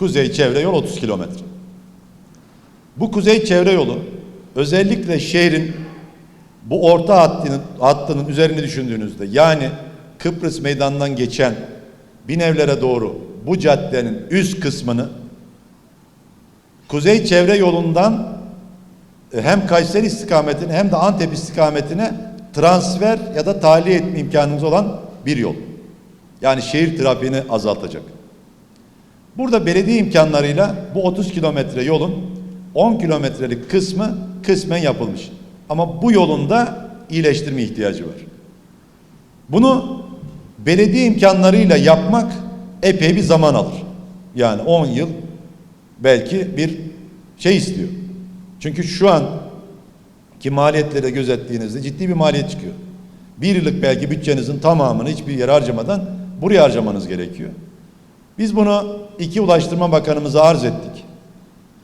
Kuzey çevre yol 30 kilometre. Bu kuzey çevre yolu özellikle şehrin bu orta hattının, hattının üzerine düşündüğünüzde yani Kıbrıs meydanından geçen Binevlere doğru bu caddenin üst kısmını kuzey çevre yolundan e, hem Kayseri istikametine hem de Antep istikametine transfer ya da tahliye etme imkanımız olan bir yol. Yani şehir trafiğini azaltacak. Burada belediye imkanlarıyla bu 30 kilometre yolun 10 kilometrelik kısmı kısmen yapılmış. Ama bu yolun da iyileştirme ihtiyacı var. Bunu belediye imkanlarıyla yapmak epey bir zaman alır. Yani 10 yıl belki bir şey istiyor. Çünkü şu an ki maliyetleri gözettiğinizde ciddi bir maliyet çıkıyor. Bir yıllık belki bütçenizin tamamını hiçbir yere harcamadan buraya harcamanız gerekiyor. Biz bunu iki Ulaştırma Bakanımıza arz ettik.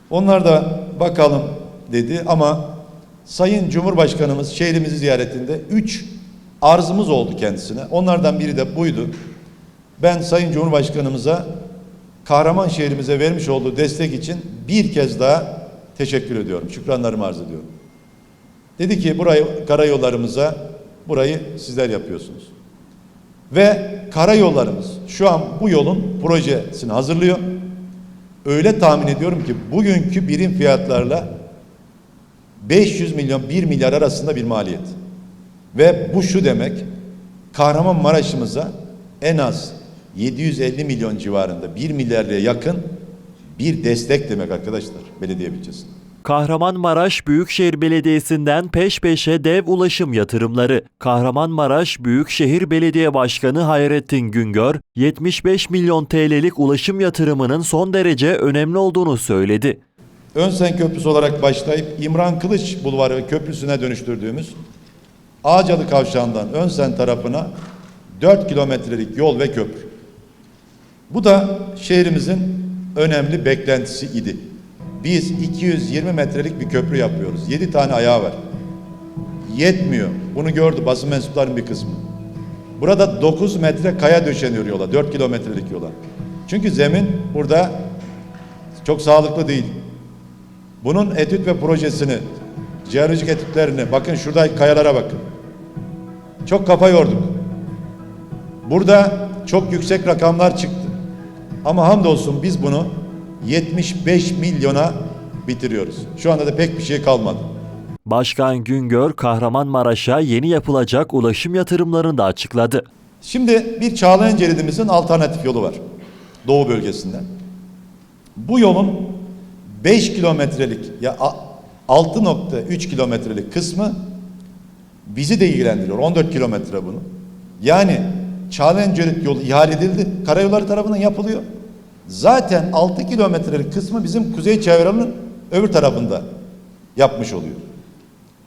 Onlar da bakalım dedi ama Sayın Cumhurbaşkanımız şehrimizi ziyaretinde üç arzımız oldu kendisine. Onlardan biri de buydu. Ben Sayın Cumhurbaşkanımıza kahraman şehrimize vermiş olduğu destek için bir kez daha teşekkür ediyorum. Şükranlarımı arz ediyorum. Dedi ki burayı karayollarımıza burayı sizler yapıyorsunuz. Ve karayollarımız şu an bu yolun projesini hazırlıyor. Öyle tahmin ediyorum ki bugünkü birim fiyatlarla 500 milyon 1 milyar arasında bir maliyet. Ve bu şu demek Kahramanmaraş'ımıza en az 750 milyon civarında 1 milyarlığa yakın bir destek demek arkadaşlar belediye bütçesinde. Kahramanmaraş Büyükşehir Belediyesi'nden peş peşe dev ulaşım yatırımları. Kahramanmaraş Büyükşehir Belediye Başkanı Hayrettin Güngör, 75 milyon TL'lik ulaşım yatırımının son derece önemli olduğunu söyledi. Önsen Köprüsü olarak başlayıp İmran Kılıç Bulvarı Köprüsü'ne dönüştürdüğümüz Ağacalı Kavşağı'ndan Önsen tarafına 4 kilometrelik yol ve köprü. Bu da şehrimizin önemli beklentisi idi. Biz 220 metrelik bir köprü yapıyoruz. 7 tane ayağı var. Yetmiyor. Bunu gördü basın mensuplarının bir kısmı. Burada 9 metre kaya döşeniyor yola. 4 kilometrelik yola. Çünkü zemin burada çok sağlıklı değil. Bunun etüt ve projesini, jeolojik etütlerini, bakın şurada kayalara bakın. Çok kafa yorduk. Burada çok yüksek rakamlar çıktı. Ama hamdolsun biz bunu 75 milyona bitiriyoruz. Şu anda da pek bir şey kalmadı. Başkan Güngör, Kahramanmaraş'a yeni yapılacak ulaşım yatırımlarını da açıkladı. Şimdi bir Çağlayan Ceridimizin alternatif yolu var. Doğu bölgesinden. Bu yolun 5 kilometrelik ya a- 6.3 kilometrelik kısmı bizi de ilgilendiriyor. 14 kilometre bunu. Yani Çağlayan Cerit yolu ihale edildi. Karayolları tarafından yapılıyor. Zaten 6 kilometrelik kısmı bizim kuzey çevrenin öbür tarafında yapmış oluyor.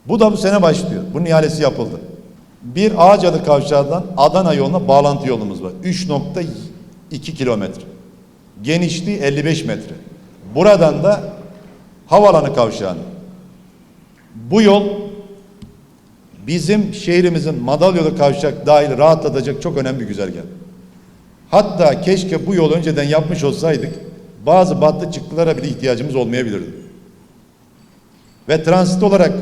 Bu da bu sene başlıyor. Bunun ihalesi yapıldı. Bir Ağacalı kavşağından Adana yoluna bağlantı yolumuz var. 3.2 kilometre. Genişliği 55 metre. Buradan da havalanı kavşağına. Bu yol bizim şehrimizin Madalyolu kavşak dahil rahatlatacak çok önemli bir güzergah. Hatta keşke bu yol önceden yapmış olsaydık bazı battı çıktılara bile ihtiyacımız olmayabilirdi. Ve transit olarak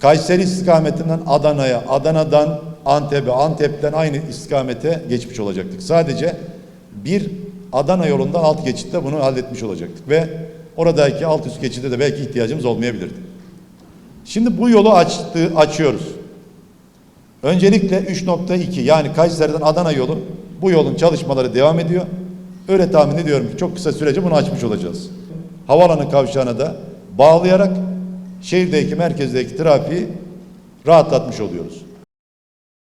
Kayseri istikametinden Adana'ya, Adana'dan Antep'e, Antep'ten aynı istikamete geçmiş olacaktık. Sadece bir Adana yolundan alt geçitte bunu halletmiş olacaktık ve oradaki alt üst geçide de belki ihtiyacımız olmayabilirdi. Şimdi bu yolu açtı, açıyoruz. Öncelikle 3.2 yani Kayseri'den Adana yolu bu yolun çalışmaları devam ediyor. Öyle tahmin ediyorum ki çok kısa sürece bunu açmış olacağız. Havalanı kavşağına da bağlayarak şehirdeki merkezdeki trafiği rahatlatmış oluyoruz.